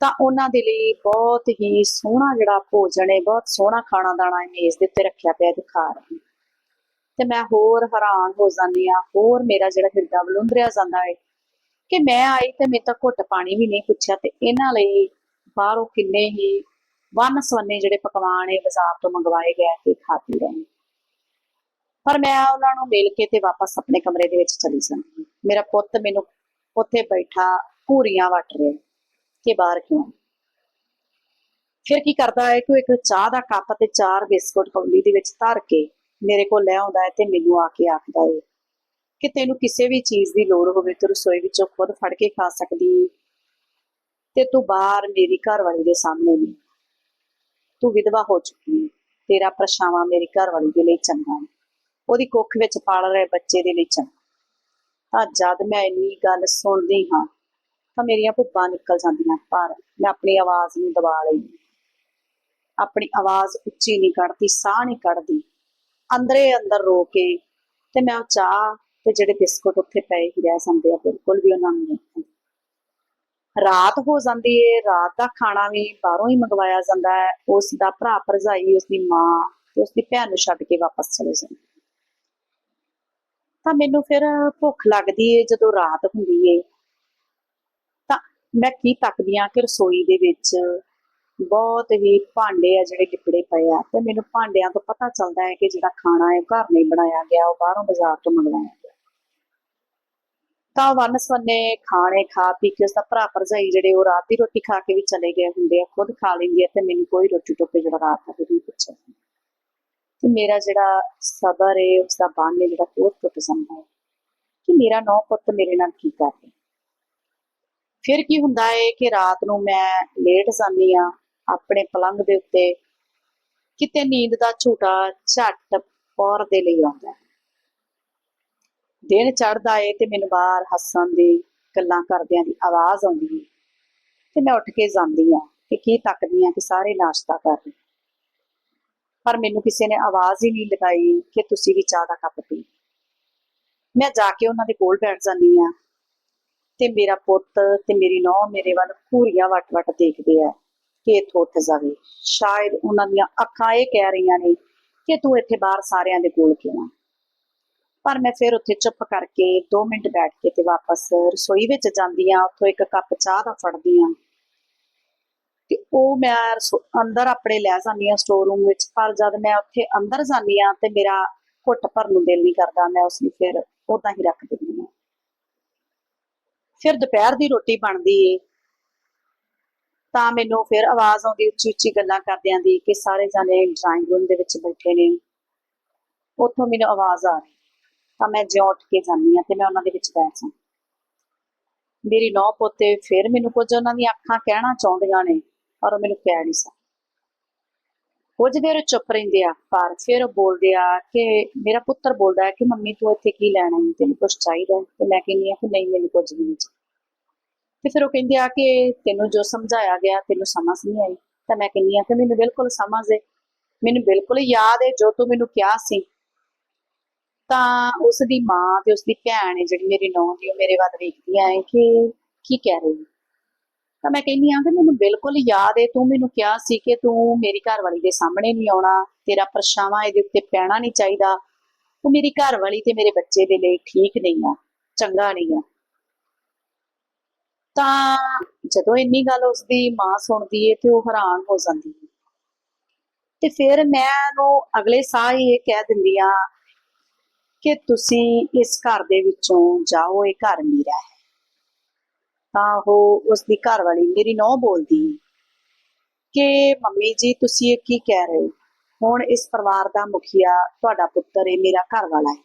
ਤਾਂ ਉਹਨਾਂ ਦੇ ਲਈ ਬਹੁਤ ਹੀ ਸੋਹਣਾ ਜਿਹੜਾ ਭੋਜਨ ਹੈ, ਬਹੁਤ ਸੋਹਣਾ ਖਾਣਾ ਦਾਣਾ ਹੈ ਮੇਜ਼ ਦੇ ਉੱਤੇ ਰੱਖਿਆ ਪਿਆ ਤੇ ਖਾ ਰਹੀ ਤੇ ਮੈਂ ਹੋਰ ਹੈਰਾਨ ਹੋ ਜਾਂਦੀ ਆ ਹੋਰ ਮੇਰਾ ਜਿਹੜਾ ਹਿਰਦਾ ਬਲੁੰਦਰਿਆ ਜਾਂਦਾ ਹੈ ਕਿ ਮੈਂ ਆਈ ਤੇ ਮੇਰੇ ਤਾਂ ਘੁੱਟ ਪਾਣੀ ਵੀ ਨਹੀਂ ਪੁੱਛਿਆ ਤੇ ਇਹਨਾਂ ਲਈ ਬਾਹਰੋਂ ਕਿੰਨੇ ਹੀ ਵੰਨ ਸਵੰਨੇ ਜਿਹੜੇ ਪਕਵਾਨ ਹੈ ਬਾਜ਼ਾਰ ਤੋਂ ਮੰਗਵਾਏ ਗਏ ਤੇ ਖਾ ਪੀ ਰਹੇ ਪਰ ਮੈਂ ਉਹਨਾਂ ਨੂੰ ਮਿਲ ਕੇ ਤੇ ਵਾਪਸ ਆਪਣੇ ਕਮਰੇ ਦੇ ਵਿੱਚ ਚਲੀ ਜਾਂਦੀ ਮੇਰਾ ਪੁੱਤ ਮੈਨੂੰ ਉੱਥੇ ਬੈਠਾ ਪੂਰੀਆਂ ਵਟ ਰਿਹਾ। ਕਿ ਬਾਹਰ ਕਿਉਂ? ਫਿਰ ਕੀ ਕਰਦਾ ਹੈ ਕਿ ਇੱਕ ਚਾਹ ਦਾ ਕੱਪ ਤੇ ਚਾਰ ਬਿਸਕੁਟ ਕੌਲੀ ਦੇ ਵਿੱਚ ਧਰ ਕੇ ਮੇਰੇ ਕੋਲ ਲੈ ਆਉਂਦਾ ਹੈ ਤੇ ਮੈਨੂੰ ਆ ਕੇ ਆਖਦਾ ਹੈ ਕਿ ਤੈਨੂੰ ਕਿਸੇ ਵੀ ਚੀਜ਼ ਦੀ ਲੋੜ ਹੋਵੇ ਤੂੰ ਰਸੋਈ ਵਿੱਚੋਂ ਖੁਦ ਫੜ ਕੇ ਖਾ ਸਕਦੀ ਤੇ ਤੂੰ ਬਾਹਰ ਮੇਰੀ ਘਰ ਵਾਲੀ ਦੇ ਸਾਹਮਣੇ ਨਹੀਂ। ਤੂੰ ਵਿਧਵਾ ਹੋ ਚੁੱਕੀ ਹੈ ਤੇਰਾ ਪਰਛਾਵਾਂ ਮੇਰੀ ਘਰ ਵਾਲੀ ਦੇ ਲਈ ਚੰਗਾ ਹੈ ਉਹਦੀ ਕੁੱਖ ਵਿੱਚ ਪਾਲ ਰਹੇ ਬੱਚੇ ਦੇ ਲਈ ਚੰਗਾ ਤਾਂ ਜਦ ਮੈਂ ਇੰਨੀ ਗੱਲ ਸੁਣਦੀ ਹਾਂ ਤਾਂ ਮੇਰੀਆਂ ਭੁੱਬਾਂ ਨਿਕਲ ਜਾਂਦੀਆਂ ਪਰ ਮੈਂ ਆਪਣੀ ਆਵਾਜ਼ ਨੂੰ ਦਬਾ ਲਈ ਆਪਣੀ ਆਵਾਜ਼ ਉੱਚੀ ਨਹੀਂ ਕੱਢਦੀ, ਸਾਹ ਨਹੀਂ ਕੱਢਦੀ। ਅੰਦਰੇ ਅੰਦਰ ਰੋ ਕੇ ਤੇ ਮੈਂ ਉਹ ਚਾਹ ਤੇ ਜਿਹੜੇ ਬਿਸਕੁਟ ਉੱਥੇ ਪਏ ਹੀ ਰਹਿ ਜਾਂਦੇ ਆ, ਬਿਲਕੁਲ ਵੀ ਉਹਨਾਂ ਨੂੰ ਨਹੀਂ ਰਾਤ ਹੋ ਜਾਂਦੀ ਏ, ਰਾਤ ਦਾ ਖਾਣਾ ਵੀ ਬਾਹਰੋਂ ਹੀ ਮੰਗਵਾਇਆ ਜਾਂਦਾ ਹੈ। ਉਸ ਦਾ ਭਰਾ ਭਰਜਾਈ ਉਸ ਦੀ ਮਾਂ ਤੇ ਉਸ ਦੀ ਭੈਣ ਨੂੰ ਛੱਡ ਕੇ ਵਾਪਸ ਚਲੇ ਜਾਂਦੇ। ਤਾਂ ਮੈਨੂੰ ਫਿਰ ਭੁੱਖ ਲੱਗਦੀ ਏ ਜਦੋਂ ਰਾਤ ਹੁੰਦੀ ਏ। ਮੈਂ ਕੀ ਤੱਕਦੀ ਆ ਕਿ ਰਸੋਈ ਦੇ ਵਿੱਚ ਬਹੁਤ ਹੀ ਭਾਂਡੇ ਆ ਜਿਹੜੇ ਲਿਪੜੇ ਪਏ ਆ ਤੇ ਮੈਨੂੰ ਭਾਂਡਿਆਂ ਤੋਂ ਪਤਾ ਚੱਲਦਾ ਹੈ ਕਿ ਜਿਹੜਾ ਖਾਣਾ ਹੈ ਉਹ ਘਰ ਨਹੀਂ ਬਣਾਇਆ ਗਿਆ, ਉਹ ਬਾਹਰੋਂ ਬਾਜ਼ਾਰ ਤੋਂ ਮੰਗਵਾਇਆ ਗਿਆ। ਤਾਂ ਵੰਨ ਸਵੰਨੇ ਖਾਣੇ ਖਾ ਪੀ ਕੇ ਉਸਦਾ ਭਰਾ ਭਰਜਾਈ ਜਿਹੜੇ ਉਹ ਰਾਤ ਦੀ ਰੋਟੀ ਖਾ ਕੇ ਵੀ ਚਲੇ ਗਏ ਹੁੰਦੇ ਆ ਖੁਦ ਖਾ ਲੈਂਦੀ ਆ ਤੇ ਮੈਨੂੰ ਕੋਈ ਰੋਟੀ ਟੋਪੇ ਜਿਹੜਾ ਰਾਤ ਦਾ ਨਹੀਂ ਪੁੱਛਿਆ ਤੇ ਮੇਰਾ ਜਿਹੜਾ ਸਬਰ ਹੈ ਉਸਦਾ ਬੰਨ ਹੈ ਜਿਹੜਾ ਹੋਰ ਟੁੱਟ ਜਾਂਦਾ ਹੈ ਕਿ ਮੇਰਾ ਨੌ ਪੁੱਤ ਮੇਰੇ ਨਾਲ ਕੀ ਕਰ ਰਿਹਾ? ਫਿਰ ਕੀ ਹੁੰਦਾ ਏ ਕਿ ਰਾਤ ਨੂੰ ਮੈਂ ਲੇਟ ਜਾਂਦੀ ਆ ਆਪਣੇ ਪਲੰਗ ਦੇ ਉੱਤੇ, ਕਿਤੇ ਨੀਂਦ ਦਾ ਝੂਟਾ ਝੱਟ ਪੌਰ ਦੇ ਲਈ ਆਉਂਦਾ ਹੈ ਦਿਨ ਚੜਦਾ ਏ ਤੇ ਮੈਨੂੰ ਬਾਹਰ ਹੱਸਣ ਦੀ, ਗੱਲਾਂ ਕਰਦਿਆਂ ਦੀ ਆਵਾਜ਼ ਆਉਂਦੀ ਹੈ ਤੇ ਮੈਂ ਉੱਠ ਕੇ ਜਾਂਦੀ ਆ ਕਿ ਕੀ ਤੱਕਦੀ ਆ ਕਿ ਸਾਰੇ ਨਾਸ਼ਤਾ ਕਰ ਰਹੇ ਪਰ ਮੈਨੂੰ ਕਿਸੇ ਨੇ ਆਵਾਜ਼ ਹੀ ਨਹੀਂ ਲਗਾਈ ਕਿ ਤੁਸੀਂ ਵੀ ਚਾਹ ਦਾ ਕੱਪ ਪੀ ਮੈਂ ਜਾ ਕੇ ਉਹਨਾਂ ਦੇ ਕੋਲ ਬੈਠ ਜਾਂਦੀ ਆ ਤੇ ਮੇਰਾ ਪੁੱਤ ਤੇ ਮੇਰੀ ਨੂੰਹ ਮੇਰੇ ਵੱਲ ਘੂਰੀਆਂ ਵਟ-ਵਟ ਦੇਖਦੇ ਆ ਕਿ ਇੱਥੋਂ ਉੱਠ ਜਾਵੇ। ਸ਼ਾਇਦ ਉਹਨਾਂ ਦੀਆਂ ਅੱਖਾਂ ਇਹ ਕਹਿ ਰਹੀਆਂ ਨੇ ਕਿ ਤੂੰ ਇੱਥੇ ਬਾਹਰ ਸਾਰਿਆਂ ਦੇ ਕੋਲ ਕਿਉਂ ਆ? ਪਰ ਮੈਂ ਫਿਰ ਉੱਥੇ ਚੁੱਪ ਕਰਕੇ 2 ਮਿੰਟ ਬੈਠ ਕੇ ਤੇ ਵਾਪਸ ਰਸੋਈ ਵਿੱਚ ਜਾਂਦੀ ਆ ਉੱਥੋਂ ਇੱਕ ਕੱਪ ਚਾਹ ਦਾ ਫੜਦੀ ਆ ਤੇ ਉਹ ਮੈਂ ਰਸੋ- ਅੰਦਰ ਆਪਣੇ ਲੈ ਜਾਂਦੀ ਆ ਸਟੋਰ ਰੂਮ ਵਿੱਚ, ਪਰ ਜਦ ਮੈਂ ਉੱਥੇ ਅੰਦਰ ਜਾਂਦੀ ਆ ਤੇ ਮੇਰਾ ਘੁੱਟ ਭਰਨ ਨੂੰ ਦਿਲ ਨਹੀਂ ਕਰਦਾ, ਮੈਂ ਉਸ ਨੂੰ ਫਿਰ ਉਦਾਂ ਹੀ ਰੱਖ ਦਿੰਦੀ ਆ ਫਿਰ ਦੁਪਹਿਰ ਦੀ ਰੋਟੀ ਬਣਦੀ ਏ। ਤਾਂ ਮੈਨੂੰ ਫਿਰ ਆਵਾਜ਼ ਆਉਂਦੀ ਉੱਚੀ ਉੱਚੀ ਗੱਲਾਂ ਕਰਦਿਆਂ ਦੀ ਕਿ ਸਾਰੇ ਜਾਣੇ ਡਰਾਇੰਗ ਰੂਮ ਦੇ ਵਿੱਚ ਬੈਠੇ ਨੇ। ਉੱਥੋਂ ਮੈਨੂੰ ਆਵਾਜ਼ ਆ ਰਹੀ, ਤਾਂ ਮੈਂ ਜਿਉਂ ਉੱਠ ਕੇ ਜਾਂਦੀ ਆ ਤੇ ਮੈਂ ਉਹਨਾਂ ਦੇ ਵਿੱਚ ਬੈਠ ਜਾਂ ਮੇਰੀ ਨੌ ਪੋਤੇ ਫਿਰ ਮੈਨੂੰ ਕੁਝ ਉਹਨਾਂ ਦੀਆਂ ਅੱਖਾਂ ਕਹਿਣਾ ਚਾਹੁੰਦੀਆਂ ਨੇ, ਪਰ ਉਹ ਮੈਨੂੰ ਕਹਿ ਨਹੀਂ ਸਕਦੀ। ਕੁਝ ਦੇਰ ਚੁੱਪ ਰਹਿੰਦੇ ਆ, ਪਰ ਫਿਰ ਉਹ ਬੋਲਦੇ ਆ ਕਿ ਮੇਰਾ ਪੁੱਤਰ ਬੋਲਦਾ ਹੈ ਕਿ ਮੰਮੀ ਤੂੰ ਇੱਥੇ ਕੀ ਲੈਣਾ ਹੈ, ਤੈਨੂੰ ਕੁਝ ਚਾਹੀਦਾ ਤੇ ਮੈਂ ਕਹਿੰਦੀ ਆ ਕਿ ਨਹੀਂ, ਮੈਨੂੰ ਕੁਝ ਵੀ ਨਹੀਂ ਤੇ ਫਿਰ ਉਹ ਕਹਿੰਦੇ ਆ ਕਿ ਤੈਨੂੰ ਜੋ ਸਮਝਾਇਆ ਗਿਆ, ਤੈਨੂੰ ਸਮਝ ਨਹੀਂ ਆਈ। ਤਾਂ ਮੈਂ ਕਹਿੰਦੀ ਆ ਕਿ ਮੈਨੂੰ ਬਿਲਕੁਲ ਸਮਝ ਹੈ ਮੈਨੂੰ ਬਿਲਕੁਲ ਯਾਦ ਹੈ ਜੋ ਤੂੰ ਮੈਨੂੰ ਕਿਹਾ ਸੀ। ਤਾਂ ਉਸ ਦੀ ਮਾਂ ਤੇ ਉਸ ਦੀ ਭੈਣ ਹੈ ਜਿਹੜੀ ਮੇਰੀ ਨੂੰਹ ਦੀ, ਉਹ ਮੇਰੇ ਵੱਲ ਵੇਖਦੀਆਂ ਹੈ ਕਿ ਕੀ ਕਹਿ ਰਹੀ ਹੈ। ਤਾਂ ਮੈਂ ਕਹਿੰਦੀ ਆ ਕਿ ਮੈਨੂੰ ਬਿਲਕੁਲ ਯਾਦ ਹੈ, ਤੂੰ ਮੈਨੂੰ ਕਿਹਾ ਸੀ ਕਿ ਤੂੰ ਮੇਰੀ ਘਰਵਾਲੀ ਦੇ ਸਾਹਮਣੇ ਨਹੀਂ ਆਉਣਾ, ਤੇਰਾ ਪਰਛਾਵਾਂ ਇਹਦੇ ਉੱਤੇ ਪੈਣਾ ਨਹੀਂ ਚਾਹੀਦਾ। ਉਹ ਮੇਰੀ ਘਰਵਾਲੀ ਤੇ ਮੇਰੇ ਬੱਚੇ ਦੇ ਲਈ ਠੀਕ ਨਹੀਂ ਆ, ਚੰਗਾ ਨਹੀਂ ਆ। ਤਾਂ ਜਦੋਂ ਇੰਨੀ ਗੱਲ ਉਸਦੀ ਮਾਂ ਸੁਣਦੀ ਏ ਤੇ ਉਹ ਹੈਰਾਨ ਹੋ ਜਾਂਦੀ ਹੈ ਤੇ ਫਿਰ ਮੈਂ ਉਹਨੂੰ ਅਗਲੇ ਸਾਹ ਹੀ ਇਹ ਕਹਿ ਦਿੰਦੀ ਆ ਕਿ ਤੁਸੀਂ ਇਸ ਘਰ ਦੇ ਵਿੱਚੋਂ ਜਾਓ, ਇਹ ਘਰ ਮੇਰਾ ਹੈ। ਤਾਂ ਉਹ ਉਸ ਦੀ ਘਰ ਵਾਲੀ ਮੇਰੀ ਨੌ ਬੋਲਦੀ ਕਿ ਮੰਮੀ ਜੀ, ਤੁਸੀਂ ਇਹ ਕੀ ਕਹਿ ਰਹੇ ਹੋ? ਹੁਣ ਇਸ ਪਰਿਵਾਰ ਦਾ ਮੁਖੀਆ ਤੁਹਾਡਾ ਪੁੱਤਰ ਹੈ ਮੇਰਾ ਘਰ ਵਾਲਾ ਹੈ।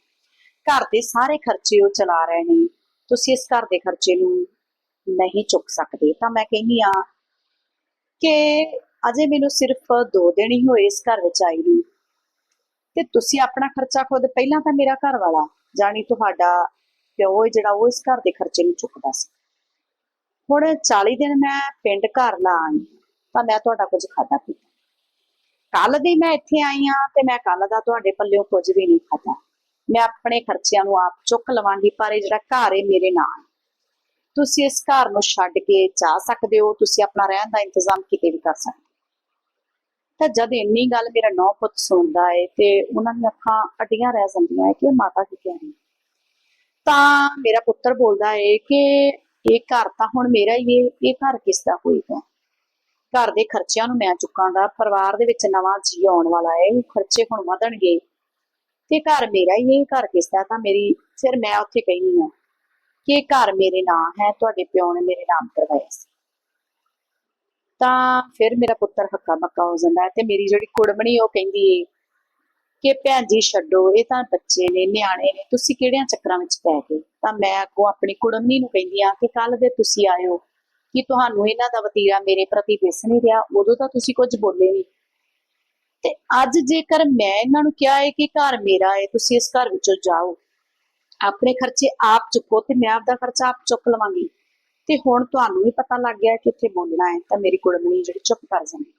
ਘਰ ਦੇ ਸਾਰੇ ਖਰਚੇ ਉਹ ਚਲਾ ਰਹੇ ਨੇ। ਤੁਸੀਂ ਇਸ ਘਰ ਦੇ ਖਰਚੇ ਨੂੰ ਨਹੀਂ ਚੁੱਕ ਸਕਦੇ। ਤਾਂ ਮੈਂ ਕਹਿੰਦੀ ਆ ਕਿ ਅਜੇ ਮੈਨੂੰ ਸਿਰਫ 2 ਦਿਨ ਹੀ ਹੋਏ ਇਸ ਘਰ ਵਿੱਚ ਆਈ ਨੂੰ। ਤੇ ਤੁਸੀਂ ਆਪਣਾ ਖਰਚਾ ਖੁਦ ਪਹਿਲਾਂ ਤਾਂ ਮੇਰਾ ਘਰ ਵਾਲਾ ਜਾਣੀ ਤੁਹਾਡਾ ਪਿਓ ਹੈ ਜਿਹੜਾ ਉਹ ਇਸ ਘਰ ਦੇ ਖਰਚੇ ਨੂੰ ਚੁੱਕਦਾ ਸੀ। ਹੁਣ 40 ਦਿਨ ਮੈਂ ਪਿੰਡ ਘਰ ਲਾ ਆਈ, ਤਾਂ ਮੈਂ ਤੁਹਾਡਾ ਕੁਝ ਖਾਦਾ ਪੀਤਾ। ਕੱਲ ਦੀ ਮੈਂ ਇੱਥੇ ਆਈ ਆ ਤੇ ਮੈਂ ਕੱਲ ਦਾ ਤੁਹਾਡੇ ਪੱਲਿਓਂ ਕੁਝ ਵੀ ਨਹੀਂ ਖਾਦਾ ਮੈਂ ਆਪਣੇ ਖਰਚਿਆਂ ਨੂੰ ਆਪ ਚੁੱਕ ਲਵਾਂਗੀ, ਪਰ ਇਹ ਜਿਹੜਾ ਘਰ ਹੈ ਮੇਰੇ ਨਾਲ, ਤੁਸੀਂ ਇਸ ਘਰ ਨੂੰ ਛੱਡ ਕੇ ਜਾ ਸਕਦੇ ਹੋ, ਤੁਸੀਂ ਆਪਣਾ ਰਹਿਣ ਦਾ ਇੰਤਜ਼ਾਮ ਕਿਤੇ ਵੀ ਕਰ ਸਕਦੇ ਹੋ। ਤਾਂ ਜਦ ਇੰਨੀ ਗੱਲ ਮੇਰਾ ਨੌ ਪੁੱਤ ਸੁਣਦਾ ਏ ਤੇ ਉਹਨਾਂ ਦੀਆਂ ਅੱਖਾਂ ਅੱਡੀਆਂ ਰਹਿ ਜਾਂਦੀਆਂ ਹੈ ਕਿ ਇਹ ਮਾਤਾ ਕੀ ਕਹਿ ਰਹੀ ਤਾਂ ਮੇਰਾ ਪੁੱਤਰ ਬੋਲਦਾ ਏ ਕਿ ਇਹ ਘਰ ਤਾਂ ਹੁਣ ਮੇਰਾ ਹੀ ਹੈ ਇਹ ਘਰ ਕਿਸ ਦਾ ਹੋਏਗਾ ਘਰ ਦੇ ਖਰਚਿਆਂ ਨੂੰ ਮੈਂ ਚੁੱਕਾਂਗਾ, ਪਰਿਵਾਰ ਦੇ ਵਿੱਚ ਨਵਾਂ ਜੀ ਆਉਣ ਵਾਲਾ ਹੈ ਖਰਚੇ ਹੁਣ ਵਧਣਗੇ। ਤੇ ਘਰ ਮੇਰਾ ਹੀ ਹੈ ਇਹ ਘਰ ਕਿਸ ਦਾ? ਤਾਂ ਮੇਰੀ, ਫਿਰ ਮੈਂ ਉੱਥੇ ਕਹਿੰਦੀ ਹਾਂ ਕਿ ਇਹ ਘਰ ਮੇਰੇ ਨਾਂ ਹੈ, ਤੁਹਾਡੇ ਪਿਓ ਨੇ ਮੇਰੇ ਨਾਮ ਕਰਵਾਇਆ ਸੀ। ਤਾਂ ਫਿਰ ਮੇਰਾ ਪੁੱਤਰ ਹੱਕਾ ਬੱਕਾ ਹੋ ਜਾਂਦਾ ਹੈ ਤੇ ਮੇਰੀ ਜਿਹੜੀ ਕੁੜਮਣੀ ਉਹ ਕਹਿੰਦੀ ਏ ਕਿ ਭੈਣ ਜੀ ਛੱਡੋ, ਇਹ ਤਾਂ ਬੱਚੇ ਨੇ, ਨਿਆਣੇ ਨੇ, ਤੁਸੀਂ ਕਿਹੜਿਆਂ ਚੱਕਰਾਂ ਵਿੱਚ ਪੈ ਗਏ? ਤਾਂ ਮੈਂ ਅੱਗੋਂ ਆਪਣੀ ਕੁੜਮਣੀ ਨੂੰ ਕਹਿੰਦੀ ਆ ਕਿ ਕੱਲ ਦੇ ਤੁਸੀਂ ਆਇਓ, ਕਿ ਤੁਹਾਨੂੰ ਇਹਨਾਂ ਦਾ ਵਤੀਰਾ ਮੇਰੇ ਪ੍ਰਤੀ ਦਿਸ ਨਹੀਂ ਰਿਹਾ, ਉਦੋਂ ਤਾਂ ਤੁਸੀਂ ਕੁਝ ਬੋਲੇ ਨਹੀਂ। ਤੇ ਅੱਜ ਜੇਕਰ ਮੈਂ ਇਹਨਾਂ ਨੂੰ ਕਿਹਾ ਹੈ ਕਿ ਘਰ ਮੇਰਾ ਹੈ, ਤੁਸੀਂ ਇਸ ਘਰ ਵਿੱਚੋਂ ਜਾਓ। ਆਪਣੇ ਖਰਚੇ ਆਪ ਚੁੱਕੋ ਤੇ ਮੈਂ ਆਪਦਾ ਖਰਚਾ ਆਪ ਚੁੱਕ ਲਵਾਂਗੀ। ਤੇ ਹੁਣ ਤੁਹਾਨੂੰ ਵੀ ਪਤਾ ਲੱਗ ਗਿਆ ਕਿ ਇੱਥੇ ਬੋਲਣਾ ਹੈ, ਤਾਂ ਮੇਰੀ ਕੁੜਮਣੀ ਜਿਹੜੀ ਚੁੱਪ ਕਰ ਜਾਂਦੀ।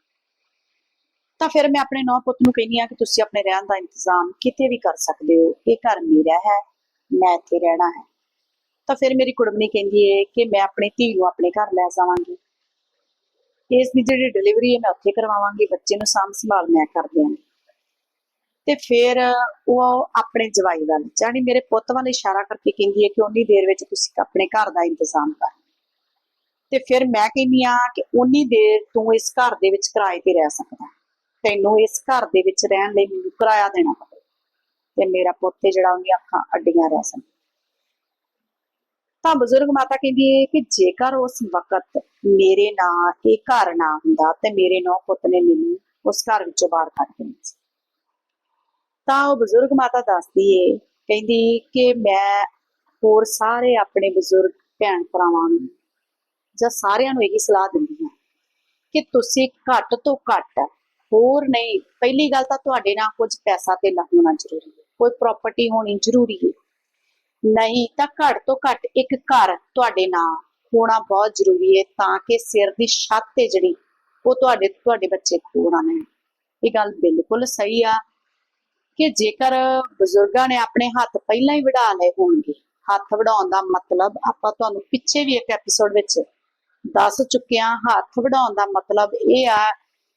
ਤਾਂ ਫਿਰ ਮੈਂ ਆਪਣੇ ਨੌ ਪੁੱਤ ਨੂੰ ਕਹਿੰਦੀ ਆ ਕਿ ਤੁਸੀਂ ਆਪਣੇ ਰਹਿਣ ਦਾ ਇੰਤਜ਼ਾਮ ਕਿਤੇ ਵੀ ਕਰ ਸਕਦੇ ਹੋ। ਇਹ ਘਰ ਮੇਰਾ ਹੈ, ਮੈਂ ਇੱਥੇ ਰਹਿਣਾ ਹੈ। ਤਾਂ ਫਿਰ ਮੇਰੀ ਕੁੜਮਣੀ ਕਹਿੰਦੀ ਹੈ ਕਿ ਮੈਂ ਆਪਣੀ ਧੀ ਨੂੰ ਆਪਣੇ ਘਰ ਲੈ ਜਾਵਾਂਗੀ। ਇਸ ਦੀ ਜਿਹੜੀ ਡਿਲੀਵਰੀ ਹੈ ਮੈਂ ਉੱਥੇ ਕਰਵਾਵਾਂਗੀ, ਬੱਚੇ ਨੂੰ ਸਾਂਭ ਸੰਭਾਲ ਮੈਂ ਕਰ ਦਿਆਂਗੀ। ਤੇ ਫਿਰ ਉਹ ਆਪਣੇ ਜਵਾਈ ਵੱਲ ਜਾਣੀ ਮੇਰੇ ਪੁੱਤ ਵੱਲ ਇਸ਼ਾਰਾ ਕਰਕੇ ਕਹਿੰਦੀ ਹੈ ਕਿ ਉਨੀ ਦੇਰ ਵਿੱਚ ਤੁਸੀਂ ਆਪਣੇ ਘਰ ਦਾ ਇੰਤਜ਼ਾਮ ਕਰ। ਤੇ ਫਿਰ ਮੈਂ ਕਹਿੰਦੀ ਆ ਕਿ ਉਨੀ ਦੇਰ ਤੂੰ ਇਸ ਘਰ ਦੇ ਵਿੱਚ ਕਿਰਾਏ ਤੇ ਰਹਿ ਸਕਦਾ। ਤੈਨੂੰ ਇਸ ਘਰ ਦੇ ਵਿੱਚ ਰਹਿਣ ਲਈ ਮੈਨੂੰ ਕਿਰਾਇਆ ਦੇਣਾ ਪਵੇ। ਤੇ ਮੇਰਾ ਪੁੱਤ ਜਿਹੜਾ ਉਹਦੀਆਂ ਅੱਖਾਂ ਅੱਡੀਆਂ ਰਹਿ ਸਨ ਤਾਂ ਬਜ਼ੁਰਗ ਮਾਤਾ ਕਹਿੰਦੀ ਹੈ ਕਿ ਜੇਕਰ ਉਸ ਵਕਤ ਮੇਰੇ ਨਾਂ ਇਹ ਘਰ ਨਾ ਹੁੰਦਾ ਤੇ ਮੇਰੇ ਨੌ ਪੁੱਤ ਨੇ ਮੈਨੂੰ ਉਸ ਘਰ ਵਿੱਚੋਂ ਬਾਹਰ ਕੱਢ ਦੇਣਾ ਸੀ। ਤਾਂ ਉਹ ਬਜ਼ੁਰਗ ਮਾਤਾ ਦੱਸਦੀ ਏ, ਕਹਿੰਦੀ ਕਿ ਮੈਂ ਹੋਰ ਸਾਰੇ ਆਪਣੇ ਬਜ਼ੁਰਗ ਭੈਣ ਭਰਾਵਾਂ ਨੂੰ ਜਾਂ ਸਾਰਿਆਂ ਨੂੰ ਇਹੀ ਸਲਾਹ ਦਿੰਦੀ ਹਾਂ ਕਿ ਤੁਸੀਂ ਘੱਟ ਤੋਂ ਘੱਟ ਹੋਰ ਨਹੀਂ ਪਹਿਲੀ ਗੱਲ ਤਾਂ ਤੁਹਾਡੇ ਨਾਲ ਕੁਝ ਪੈਸਾ ਤੇ ਹੋਣਾ ਜ਼ਰੂਰੀ ਹੈ। ਕੋਈ ਪ੍ਰਾਪਰਟੀ ਹੋਣੀ ਜ਼ਰੂਰੀ ਹੈ। ਨਹੀਂ ਤਾਂ ਘੱਟ ਤੋਂ ਘੱਟ ਇੱਕ ਘਰ ਤੁਹਾਡੇ ਨਾਂ ਹੋਣਾ ਬਹੁਤ ਜ਼ਰੂਰੀ ਹੈ ਤਾਂ ਕਿ ਸਿਰ ਦੀ ਛੱਤ ਤੇ ਜਿਹੜੀ ਉਹ ਤੁਹਾਡੇ ਤੁਹਾਡੇ ਬੱਚੇ ਖੋਣਾ ਨਹੀਂ ਇਹ ਗੱਲ ਬਿਲਕੁਲ ਸਹੀ ਆ ਕਿ ਜੇਕਰ ਬਜ਼ੁਰਗਾਂ ਨੇ ਆਪਣੇ ਹੱਥ ਪਹਿਲਾਂ ਹੀ ਵਢਾ ਲਏ ਹੋਣਗੇ, ਹੱਥ ਵਢਾਉਣ ਦਾ ਮਤਲਬ ਆਪਾਂ ਤੁਹਾਨੂੰ ਪਿੱਛੇ ਵੀ ਇੱਕ ਐਪੀਸੋਡ ਵਿੱਚ ਦੱਸ ਚੁੱਕੇ ਹਾਂ, ਹੱਥ ਵਢਾਉਣ ਦਾ ਮਤਲਬ ਇਹ ਆ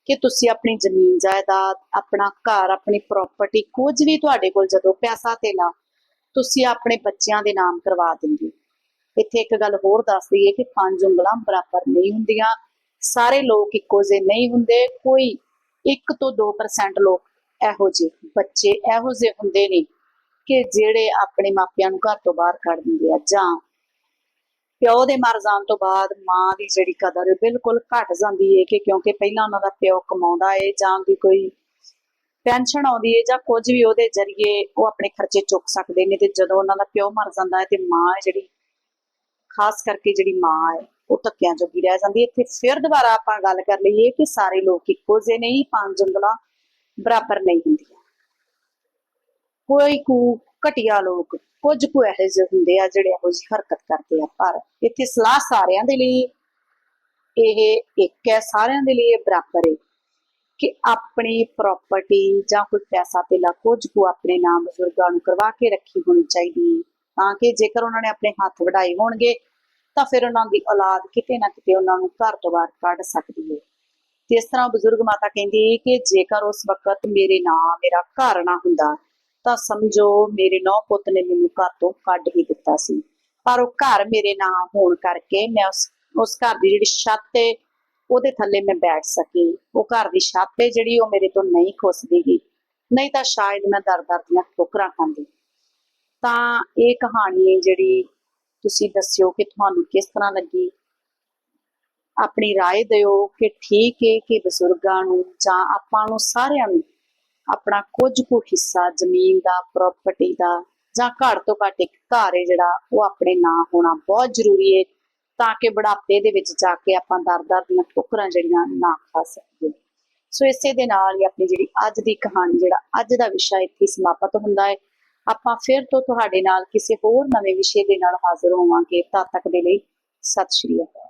ਕਿ ਤੁਸੀਂ ਆਪਣੀ ਜ਼ਮੀਨ, ਜਾਇਦਾਦ, ਆਪਣਾ ਘਰ, ਆਪਣੀ ਪ੍ਰਾਪਰਟੀ ਕੁਝ ਵੀ ਤੁਹਾਡੇ ਕੋਲ ਜਦੋਂ ਪੈਸਾ ਤੇ ਲਾ ਤੁਸੀਂ ਆਪਣੇ ਬੱਚਿਆਂ ਦੇ ਨਾਮ ਕਰਵਾ ਦਿੰਦੇ ਇੱਥੇ ਇੱਕ ਗੱਲ ਹੋਰ ਦੱਸ ਦਈਏ ਕਿ ਪੰਜ ਉਂਗਲਾਂ ਬਰਾਬਰ ਨਹੀਂ ਹੁੰਦੀਆਂ। ਸਾਰੇ ਲੋਕ ਇੱਕੋ ਜਿਹੇ ਨਹੀਂ ਹੁੰਦੇ। ਕੋਈ 1 ਤੋਂ 2% ਲੋਕ ਇਹੋ ਜਿਹੇ ਬੱਚੇ ਇਹੋ ਜਿਹੇ ਹੁੰਦੇ ਨੇ ਕਿ ਜਿਹੜੇ ਆਪਣੇ ਮਾਪਿਆਂ ਨੂੰ ਘਰ ਤੋਂ ਬਾਹਰ ਕੱਢ ਦਿੰਦੇ ਆ ਜਾਂ ਪਿਓ ਦੇ ਮਰ ਜਾਣ ਤੋਂ ਬਾਅਦ ਮਾਂ ਦੀ ਜਿਹੜੀ ਕਦਰ ਬਿਲਕੁਲ ਘਟ ਜਾਂਦੀ ਹੈ ਕਿ ਕਿਉਂਕਿ ਪਹਿਲਾਂ ਉਹਨਾਂ ਦਾ ਪਿਓ ਕਮਾਉਂਦਾ ਹੈ ਜਾਂ ਵੀ ਕੋਈ ਪੈਨਸ਼ਨ ਆਉਂਦੀ ਹੈ ਜਾਂ ਕੁਝ ਵੀ ਉਹਦੇ ਜ਼ਰੀਏ ਉਹ ਆਪਣੇ ਖਰਚੇ ਚੁੱਕ ਸਕਦੇ ਨੇ ਤੇ ਜਦੋਂ ਉਹਨਾਂ ਦਾ ਪਿਓ ਮਰ ਜਾਂਦਾ ਹੈ ਤੇ ਮਾਂ ਹੈ ਜਿਹੜੀ, ਖਾਸ ਕਰਕੇ ਜਿਹੜੀ ਮਾਂ ਹੈ, ਉਹ ਧੱਕਿਆਂ ਜੋਗੀ ਰਹਿ ਜਾਂਦੀ ਹੈ। ਇੱਥੇ ਫਿਰ ਦੁਬਾਰਾ ਆਪਾਂ ਗੱਲ ਕਰ ਲਈਏ ਕਿ ਸਾਰੇ ਲੋਕ ਇੱਕੋ ਜਿਹੇ ਨਹੀਂ ਪੰਜ ਉਂਗਲਾਂ ਬਰਾਬਰ ਨਹੀਂ ਹੁੰਦੀਆਂ। ਕੋਈ ਕੂ ਘਟੀਆ ਲੋਕ ਕੁਝ ਕੁ ਇਹੋ ਜਿਹੇ ਹੁੰਦੇ ਆ ਜਿਹੜੇ ਇਹੋ ਜਿਹੀ ਹਰਕਤ ਕਰਦੇ ਆ, ਪਰ ਇੱਥੇ ਸਲਾਹ ਸਾਰਿਆਂ ਦੇ ਲਈ ਇਹ ਇੱਕ ਹੈ, ਸਾਰਿਆਂ ਦੇ ਲਈ ਇਹ ਬਰਾਬਰ ਹੈ ਕਿ ਆਪਣੀ ਪ੍ਰਾਪਰਟੀ ਜਾਂ ਕੋਈ ਪੈਸਾ ਧੇਲਾ ਕੁਝ ਕੁ ਆਪਣੇ ਨਾਮ ਬਜ਼ੁਰਗਾਂ ਨੂੰ ਕਰਵਾ ਕੇ ਰੱਖੀ ਹੋਣੀ ਚਾਹੀਦੀ ਹੈ, ਤਾਂ ਕਿ ਜੇਕਰ ਉਹਨਾਂ ਨੇ ਆਪਣੇ ਹੱਥ ਵਢਾਏ ਹੋਣਗੇ ਤਾਂ ਫਿਰ ਉਹਨਾਂ ਦੀ ਔਲਾਦ ਕਿਤੇ ਨਾ ਕਿਤੇ ਉਹਨਾਂ ਨੂੰ ਘਰ ਤੋਂ ਬਾਹਰ ਕੱਢ ਸਕਦੀ ਹੈ। ਤੇ ਇਸ ਤਰ੍ਹਾਂ ਬਜ਼ੁਰਗ ਮਾਤਾ ਕਹਿੰਦੀ ਕਿ ਜੇਕਰ ਉਸ ਵਕਤ ਮੇਰੇ ਨਾਂ, ਮੇਰਾ ਘਰ ਨਾ ਹੁੰਦਾ ਤਾਂ ਸਮਝੋ ਮੇਰੇ ਨੌ ਪੁੱਤ ਨੇ ਮੈਨੂੰ ਘਰ ਤੋਂ ਕੱਢ ਹੀ ਦਿੱਤਾ ਸੀ ਪਰ ਉਹ ਘਰ ਮੇਰੇ ਨਾਂ ਹੋਣ ਕਰਕੇ ਮੈਂ ਉਸ ਉਸ ਘਰ ਦੀ ਜਿਹੜੀ ਛੱਤ ਹੈ ਉਹਦੇ ਥੱਲੇ ਮੈਂ ਬੈਠ ਸਕੀ ਉਹ ਘਰ ਦੀ ਛੱਤ ਹੈ ਜਿਹੜੀ ਉਹ ਮੇਰੇ ਤੋਂ ਨਹੀਂ ਖੁੱਸਦੀਗੀ ਨਹੀਂ ਤਾਂ ਸ਼ਾਇਦ ਮੈਂ ਦਰ ਦਰ ਦੀਆਂ ਠੋਕਰਾਂ ਖਾਂਦੀ ਤਾਂ ਇਹ ਕਹਾਣੀ ਹੈ ਜਿਹੜੀ ਤੁਸੀਂ ਦੱਸਿਓ ਕਿ ਤੁਹਾਨੂੰ ਕਿਸ ਤਰ੍ਹਾਂ ਲੱਗੀ ਆਪਣੀ رائے ਦਿਓ ਕਿ ਠੀਕ ਹੈ ਕਿ ਬਜ਼ੁਰਗਾਂ ਨੂੰ ਜਾਂ ਆਪਾਂ ਨੂੰ ਸਾਰਿਆਂ ਨੂੰ ਆਪਣਾ ਕੁਝ ਕੁ ਹਿੱਸਾ ਜ਼ਮੀਨ ਦਾ ਪ੍ਰਾਪਰਟੀ ਦਾ ਜਾਂ ਘੱਟ ਤੋਂ ਘੱਟ ਇੱਕ ਘਰ ਹੈ ਜਿਹੜਾ, ਉਹ ਆਪਣੇ ਨਾਂ ਹੋਣਾ ਬਹੁਤ ਜ਼ਰੂਰੀ ਹੈ ਤਾਂ ਕਿ ਬੁਢਾਪੇ ਦੇ ਵਿੱਚ ਜਾ ਕੇ ਆਪਾਂ ਦਰ-ਦਰ ਦੀਆਂ ਠੋਕਰਾਂ ਜਿਹੜੀਆਂ ਨਾ ਖਾ ਸਕੀਏ। ਸੋ ਇਸੇ ਦੇ ਨਾਲ ਹੀ ਆਪਣੀ ਜਿਹੜੀ ਅੱਜ ਦੀ ਕਹਾਣੀ, ਜਿਹੜਾ ਅੱਜ ਦਾ ਵਿਸ਼ਾ ਇੱਥੇ ਸਮਾਪਤ ਹੁੰਦਾ ਹੈ। ਆਪਾਂ ਫਿਰ ਤੋਂ ਤੁਹਾਡੇ ਨਾਲ ਕਿਸੇ ਹੋਰ ਨਵੇਂ ਵਿਸ਼ੇ ਦੇ ਨਾਲ ਹਾਜ਼ਰ ਹੋਵਾਂਗੇ। ਤਦ ਤੱਕ ਦੇ ਲਈ ਸਤਿ ਸ਼੍ਰੀ ਅਕਾਲ।